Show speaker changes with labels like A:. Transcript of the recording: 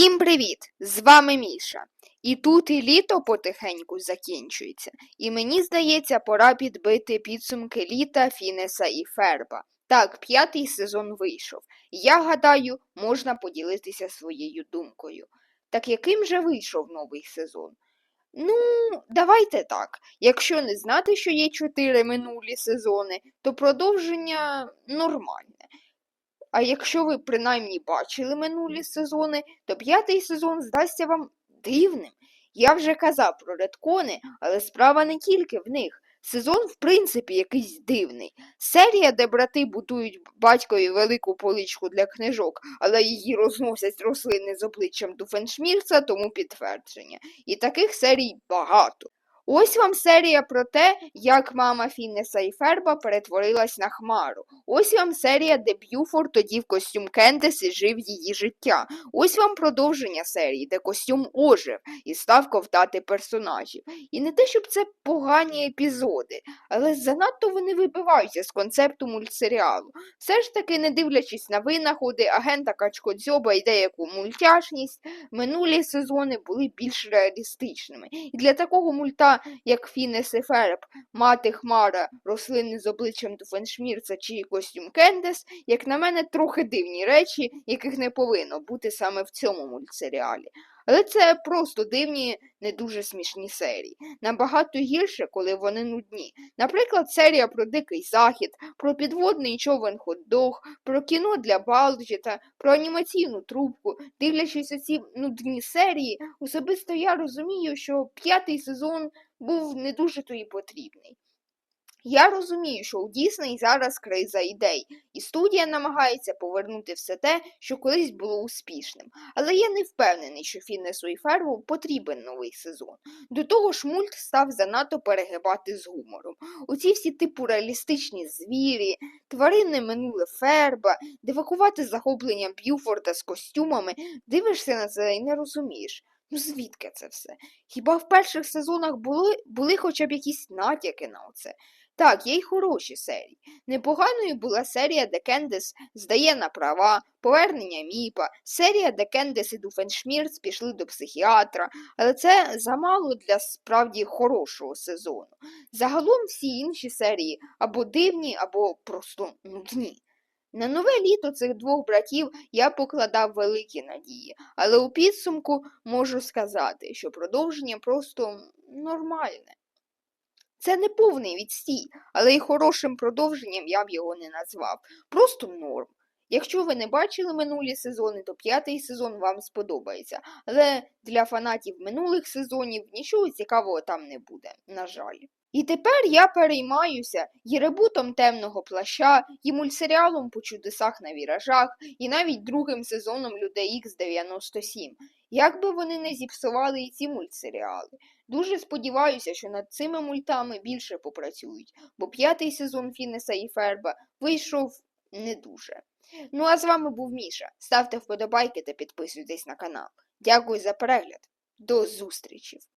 A: Всім привіт! З вами Міша. І тут і літо потихеньку закінчується, і мені здається, пора підбити підсумки літа Фінеса і Ферба. Так, п'ятий сезон вийшов. Я гадаю, можна поділитися своєю думкою. Так яким же вийшов новий сезон? Ну, давайте так. Якщо не знати, що є чотири минулі сезони, то продовження нормальне. А якщо ви принаймні бачили минулі сезони, то п'ятий сезон здасться вам дивним. Я вже казав про редкони, але справа не тільки в них. Сезон, в принципі, якийсь дивний. Серія, де брати будують батькові велику поличку для книжок, але її розносять рослини з обличчям Дуфеншмірца, тому підтвердження. І таких серій багато. Ось вам серія про те, як мама Фіннеса і Ферба перетворилась на хмару. Ось вам серія, де Б'юфор тоді в костюм Кендес жив її життя. Ось вам продовження серії, де костюм ожив і став ковтати персонажів. І не те, щоб це погані епізоди, але занадто вони вибиваються з концепту мультсеріалу. Все ж таки, не дивлячись на винаходи, агента Качкодзьоба і деяку мультяшність, минулі сезони були більш реалістичними. І для такого мульта як Фінес і Ферб, мати Хмара, рослини з обличчям Дуфеншмірца чи костюм Кендес, як на мене, трохи дивні речі, яких не повинно бути саме в цьому мультсеріалі. Але це просто дивні, не дуже смішні серії. Набагато гірше, коли вони нудні. Наприклад, серія про Дикий Захід, про підводний човен хот-дог, про кіно для Балджета, про анімаційну трубку. Дивлячись оці нудні серії, особисто я розумію, що п'ятий сезон був не дуже то і потрібний. Я розумію, що у Дісней зараз криза ідей, і студія намагається повернути все те, що колись було успішним. Але я не впевнений, що Фінесу і Ферву потрібен новий сезон. До того ж, мульт став занадто перегибати з гумором. Оці всі типу реалістичні звірі, тваринне минуле ферба, дивакувати захоплення Б'юфорда з костюмами, дивишся на це і не розумієш. Ну звідки це все? Хіба в перших сезонах були, були хоча б якісь натяки на оце? Так, є й хороші серії. Непоганою була серія, де Кендес здає на права, повернення Міпа, серія, де Кендес і Дуфеншмірц пішли до психіатра, але це замало для справді хорошого сезону. Загалом всі інші серії або дивні, або просто нудні. На нове літо цих двох братів я покладав великі надії, але у підсумку можу сказати, що продовження просто нормальне. Це не повний відстій, але й хорошим продовженням я б його не назвав. Просто норм. Якщо ви не бачили минулі сезони, то п'ятий сезон вам сподобається. Але для фанатів минулих сезонів нічого цікавого там не буде, на жаль. І тепер я переймаюся і ребутом темного плаща, і мультсеріалом по чудесах на віражах, і навіть другим сезоном Людей Ікс 97. Як би вони не зіпсували і ці мультсеріали. Дуже сподіваюся, що над цими мультами більше попрацюють, бо п'ятий сезон Фінеса і Ферба вийшов не дуже. Ну а з вами був Міша. Ставте вподобайки та підписуйтесь на канал. Дякую за перегляд. До зустрічі!